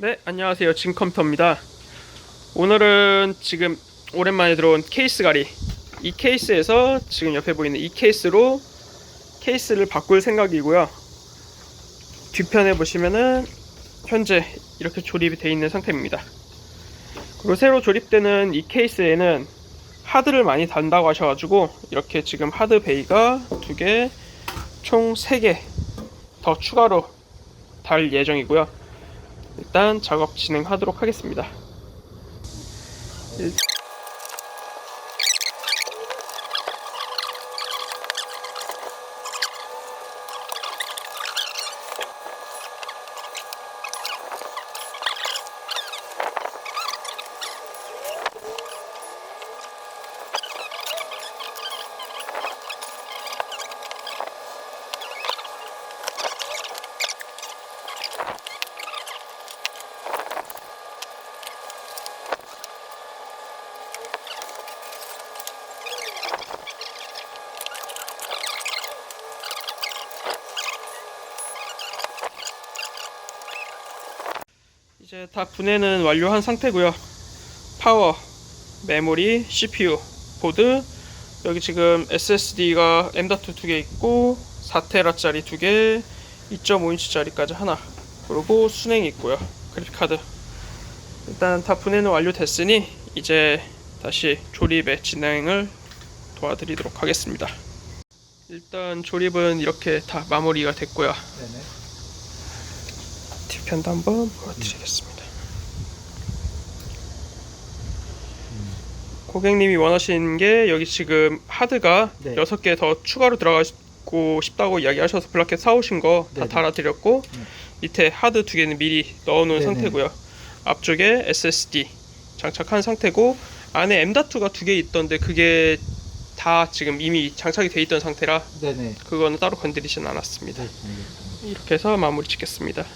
네, 안녕하세요. 진컴퓨터입니다. 오늘은 지금 오랜만에 들어온 케이스 가리. 이 케이스에서 지금 옆에 보이는 이 케이스로 케이스를 바꿀 생각이고요. 뒤편에 보시면은 현재 이렇게 조립이 되어 있는 상태입니다. 그리고 새로 조립되는 이 케이스에는 하드를 많이 단다고 하셔가지고 이렇게 지금 하드 베이가 두 개, 총 세 개 더 추가로 달 예정이고요. 일단 작업 진행하도록 하겠습니다. 이제 다 분해는 완료한 상태고요. 파워, 메모리, CPU, 보드, 여기 지금 SSD가 M.2 두 개 있고 4테라짜리 두 개, 2.5인치짜리까지 하나, 그리고 순행이 있고요. 그래픽 카드. 일단 다 분해는 완료됐으니 이제 다시 조립의 진행을 도와드리도록 하겠습니다. 일단 조립은 이렇게 다 마무리가 됐고요. 네네. 뒤편도 한번 보여드리겠습니다. 고객님이 원하시는 게 여기 지금 하드가 네. 6개 더 추가로 들어가고 싶다고 이야기하셔서 블라켓 사오신 거 다 네네. 달아드렸고 네. 밑에 하드 두 개는 미리 넣어놓은 네네. 상태고요. 앞쪽에 SSD 장착한 상태고 안에 M.2가 두 개 있던데 그게 다 지금 이미 장착이 돼 있던 상태라 네네. 그거는 따로 건드리진 않았습니다. 네. 이렇게 해서 마무리 짓겠습니다.